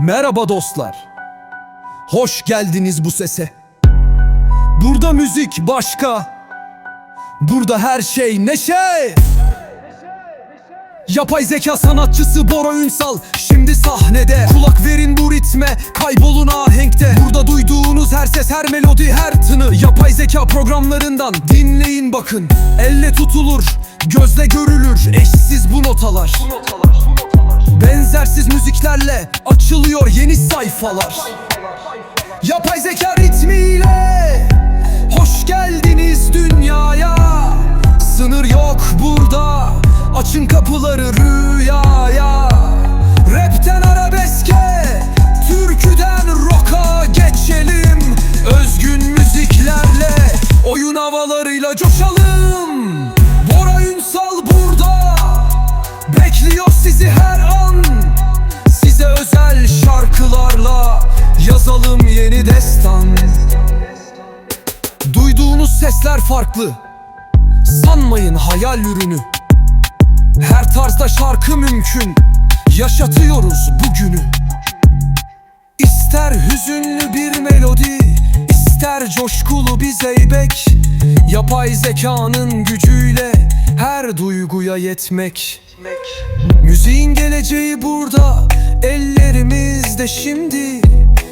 Merhaba dostlar. Hoş geldiniz bu sese. Burada müzik başka. Burada her şey neşe. Yapay zeka sanatçısı Bora Ünsal Şimdi sahnede Kulak verin bu ritme Kaybolun ahenkte Burada duyduğunuz her ses her melodi her tını Yapay zeka programlarından Dinleyin bakın Elle tutulur Gözle görülür Eşsiz bu notalar Benzersiz müziklerle Açılıyor yeni sayfalar. Yapay zeka Özel şarkılarla Yazalım yeni destan. Duyduğunuz sesler farklı. Sanmayın hayal ürünü. Her tarzda şarkı mümkün. Yaşatıyoruz bugünü. İster hüzünlü bir melodi ister coşkulu bir zeybek. Yapay zekanın gücüyle her duyguya yetmek. Müziğin geleceği burada şimdi?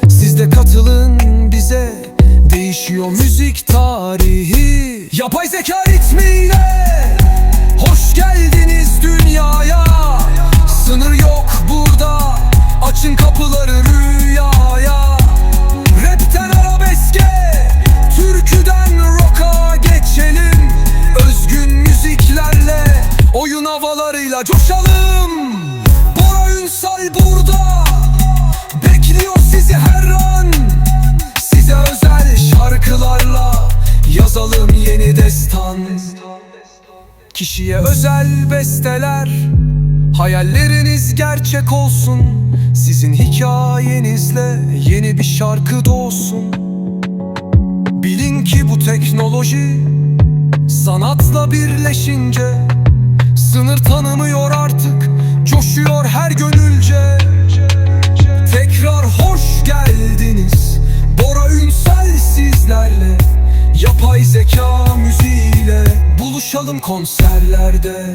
Siz de katılın bize. Değişiyor müzik tarihi. Yapay zeka ritmiyle Hoş geldiniz dünyaya. Sınır yok burada Açın kapıları rüyaya. Rapten arabeske Türküden rock'a geçelim. Özgün müziklerle Oyun havalarıyla coşalım Kişiye özel besteler. Hayalleriniz gerçek olsun. Sizin hikayenizle yeni bir şarkı doğsun. Bilin ki bu teknoloji Sanatla birleşince Sınır tanımıyor Buluşalım konserlerde